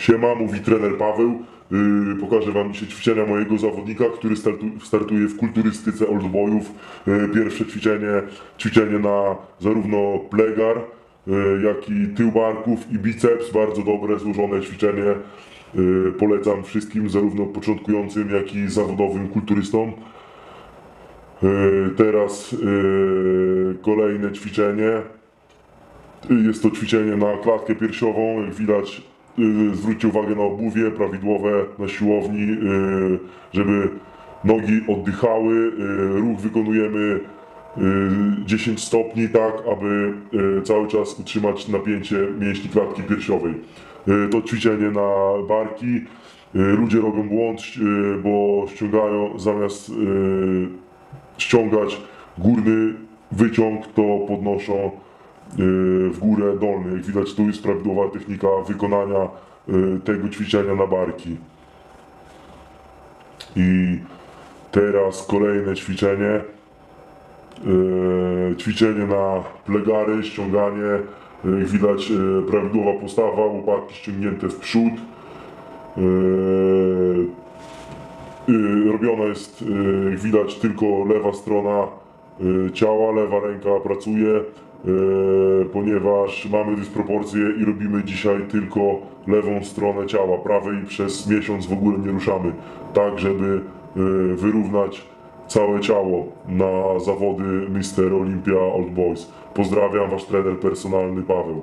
Siema, mówi trener Paweł. Yy, pokażę wam dzisiaj ćwiczenia mojego zawodnika, który startu, startuje w kulturystyce oldboyów. Yy, pierwsze ćwiczenie, ćwiczenie na zarówno plegar, yy, jak i tył barków i biceps. Bardzo dobre, złożone ćwiczenie. Yy, polecam wszystkim, zarówno początkującym, jak i zawodowym kulturystom. Yy, teraz yy, kolejne ćwiczenie. Jest to ćwiczenie na klatkę piersiową. Jak widać, yy, zwróćcie uwagę na obuwie prawidłowe na siłowni, yy, żeby nogi oddychały. Yy, Ruch wykonujemy yy, 10 stopni, tak aby cały czas utrzymać napięcie mięśni klatki piersiowej. To ćwiczenie na barki. Ludzie robią błąd, bo ściągają zamiast ściągać górny wyciąg, to podnoszą w górę dolny. Jak widać, tu jest prawidłowa technika wykonania yy, tego ćwiczenia na barki. I teraz kolejne ćwiczenie. Yy, ćwiczenie na plegary, ściąganie. Jak widać, prawidłowa postawa, łopatki ściągnięte w przód. Robiona jest, jak widać, tylko lewa strona ciała, lewa ręka pracuje, ponieważ mamy dysproporcje i robimy dzisiaj tylko lewą stronę ciała, prawej przez miesiąc w ogóle nie ruszamy, tak żeby yy, wyrównać całe ciało na zawody Mister Olympia Old Boys. Pozdrawiam, wasz trener personalny Paweł.